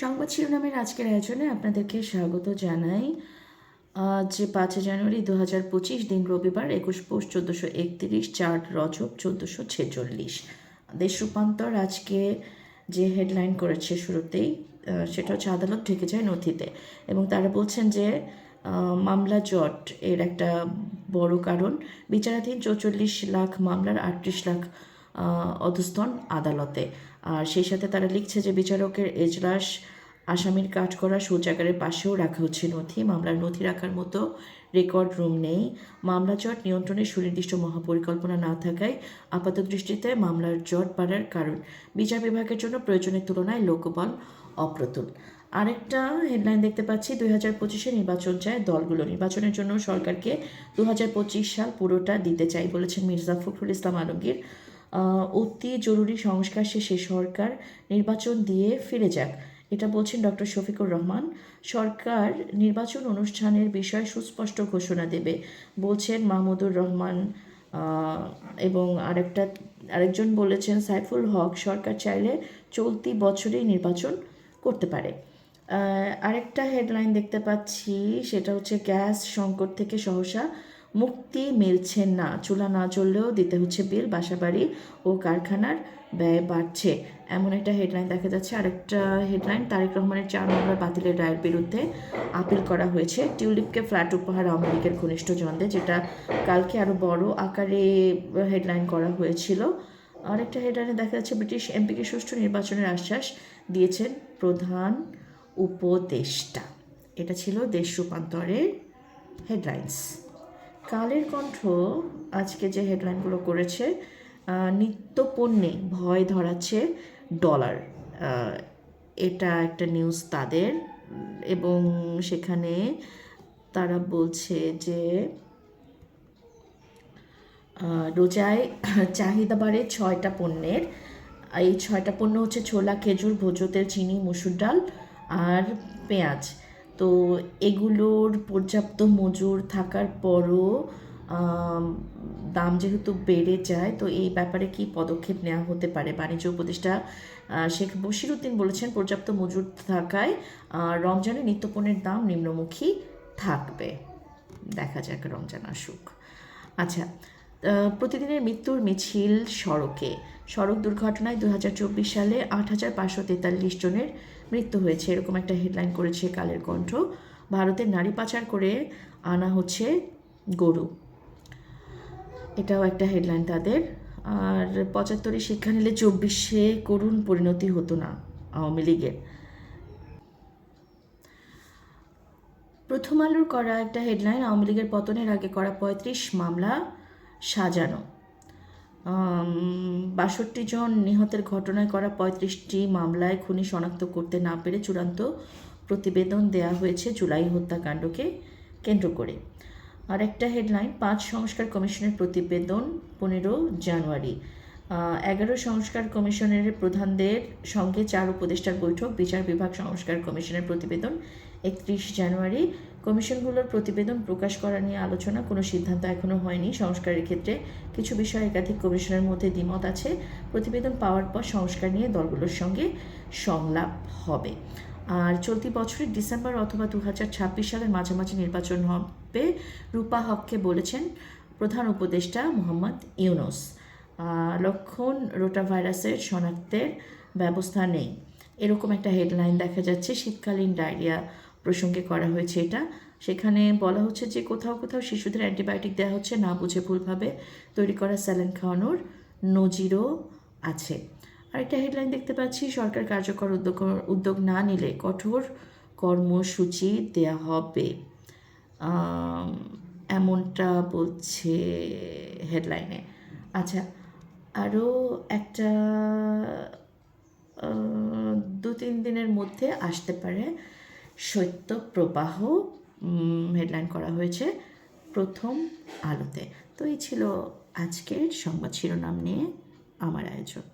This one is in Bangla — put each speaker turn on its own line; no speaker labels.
সংবাদ শিরোনামের আজকের আয়োজনে আপনাদেরকে স্বাগত জানাই। আজ পাঁচই জানুয়ারি দু হাজার পঁচিশ দিন রবিবার, একুশ পৌষ চোদ্দোশো একত্রিশ, চার রজব চোদ্দোশো ছেচল্লিশ। দেশ রূপান্তর আজকে যে হেডলাইন করেছে শুরুতেই সেটা হচ্ছে আদালত ঢেকে যায় নথিতে এবং তারা বলছেন যে মামলা জট এর একটা বড় কারণ। বিচারাধীন চৌচল্লিশ লাখ মামলার আটত্রিশ লাখ আহ, অধস্তন আদালতে। আর সেই সাথে তারা লিখছে যে বিচারকের এজলাস আসামির কাজ করা শৌচাগারের পাশেও রাখা হচ্ছে নথি। মামলার নথি রাখার মতো রেকর্ড রুম নেই। মামলা জট নিয়ন্ত্রণে সুনির্দিষ্ট মহাপরিকল্পনা না থাকায় আপাত দৃষ্টিতে মামলার জট বাড়ার কারণ বিচার বিভাগের জন্য প্রয়োজনের তুলনায় লোকবল অপ্রতুল। আরেকটা হেডলাইন দেখতে পাচ্ছি দুই হাজার পঁচিশে নির্বাচন চায় দলগুলো। নির্বাচনের জন্য সরকারকে দু হাজার পঁচিশ সাল পুরোটা দিতে চাই বলেছেন মির্জা ফখরুল ইসলাম আলমগীর। অতি জরুরি সংস্কার শেষে সরকার নির্বাচন দিয়ে ফিরে যাক। এটা বলছেন ডক্টর শফিকুর রহমান। সরকার নির্বাচন অনুষ্ঠানের বিষয়ে সুস্পষ্ট ঘোষণা দেবে, বলছেন মাহমুদুর রহমান এবং আরেকটা, আরেকজন বলেছেন সাইফুল হক, সরকার চাইলে চলতি বছরেই নির্বাচন করতে পারে। আরেকটা হেডলাইন দেখতে পাচ্ছি, সেটা হচ্ছে গ্যাস সংকট থেকে সহসা মুক্তি মিলছে না। চুলা না জ্বললেও দিতে হচ্ছে বিল, বাসাবাড়ি ও কারখানার ব্যয় বাড়ছে। এমন একটা হেডলাইন দেখা যাচ্ছে। আরেকটা হেডলাইন, তারেক রহমানের চার মামলার বাতিলের রায়ের বিরুদ্ধে আপিল করা হয়েছে। টিউলিপকে ফ্ল্যাট উপহার আওয়ামী লীগের ঘনিষ্ঠ জনদের, যেটা কালকে আরও বড় আকারে হেডলাইন করা হয়েছিল। আরেকটা হেডলাইনে দেখা যাচ্ছে, ব্রিটিশ এমপিকে সুষ্ঠু নির্বাচনের আশ্বাস দিয়েছেন প্রধান উপদেষ্টা। এটা ছিল দেশ রূপান্তরের হেডলাইন্স। কালের কণ্ঠ আজকে যে হেডলাইনগুলো করেছে নিত্য পণ্যে ভয় ধরাচ্ছে ডলার এটা একটা নিউজ তাদের, এবং সেখানে তারা বলছে যে রোজায় চাহিদা বাড়ে ছয়টা পণ্যের। এই ছয়টা পণ্য হচ্ছে ছোলা, খেজুর ভোজ্য তেল চিনি, মসুর ডাল আর পেঁয়াজ। তো এগুলোর পর্যাপ্ত মজুর থাকার পরও দাম যেহেতু বেড়ে যায় তো এই ব্যাপারে কি পদক্ষেপ নেওয়া হতে পারে? বাণিজ্য উপদেষ্টা শেখ বশিরুদ্দিন বলেছেন পর্যাপ্ত মজুর থাকায় আহ, রমজানে নিত্যপণ্যের দাম নিম্নমুখী থাকবে। দেখা যাক রমজান আসুক। আচ্ছা প্রতিদিনের মৃত্যুর মিছিল সড়কে। সড়ক দুর্ঘটনায় দু হাজার চব্বিশ সালে আট হাজার পাঁচশো তেতাল্লিশ জনের মৃত্যু হয়েছে। এরকম একটা হেডলাইন করেছে কালের কণ্ঠ। ভারতের নারী পাচার করে আনা হচ্ছে গরু। এটাও একটা হেডলাইন তাদের। আর পঁচাত্তরে শিক্ষা নিলে চব্বিশে করুণ পরিণতি হতো না আওয়ামী লীগের। প্রথম আলোর করা একটা হেডলাইন, আওয়ামী লীগের পতনের আগে করা পঁয়ত্রিশ মামলা। সাজানো। বাষট্টি জন নিহতের ঘটনায় করা পঁয়ত্রিশটি মামলায় খুনি শনাক্ত করতে না পেরে চূড়ান্ত প্রতিবেদন দেয়া হয়েছে জুলাই হত্যাকাণ্ডকে কেন্দ্র করে। আর একটা হেডলাইন পাঁচ সংস্কার কমিশনের প্রতিবেদন, পনেরো জানুয়ারি। এগারো সংস্কার কমিশনের প্রধানদের সঙ্গে চার উপদেষ্টার বৈঠক, বিচার বিভাগ সংস্কার কমিশনের প্রতিবেদন, একত্রিশ জানুয়ারি। কমিশনগুলোর প্রতিবেদন প্রকাশ করা নিয়ে আলোচনা, কোনো সিদ্ধান্ত এখনও হয়নি। সংস্কারের ক্ষেত্রে কিছু বিষয়ে একাধিক কমিশনের মধ্যে দ্বিমত আছে। প্রতিবেদন পাওয়ার পর সংস্কার নিয়ে দলগুলোর সঙ্গে সংলাপ হবে। আর চলতি বছরের ডিসেম্বর অথবা দু হাজার ছাব্বিশ সালের মাঝামাঝি নির্বাচন হবে, রূপা হককে বলেছেন প্রধান উপদেষ্টা মোহাম্মদ ইউনুস। লক্ষণ রোটা ভাইরাসের শনাক্তের ব্যবস্থা নেই। এরকম একটা হেডলাইন দেখা যাচ্ছে শীতকালীন ডায়রিয়া প্রসঙ্গে করা হয়েছে এটা। সেখানে বলা হচ্ছে যে কোথাও কোথাও শিশুদের অ্যান্টিবায়োটিক দেওয়া হচ্ছে না বুঝে ভুলভাবে। তৈরি করা স্যালাইন খাওয়ানোর নজিরও আছে। আরেকটা হেডলাইন দেখতে পাচ্ছি, সরকার কার্যকর উদ্যোগ উদ্যোগ না নিলে কঠোর কর্মসূচি দেয়া হবে। এমনটা বলছে হেডলাইনে। আচ্ছা আরও একটা দু তিন দিনের মধ্যে আসতে পারে। শৈত্য প্রবাহ হেডলাইন করা হয়েছে প্রথম আলোতে। তো এই ছিল আজকের সংবাদ শিরোনাম নিয়ে আমার আয়োজন।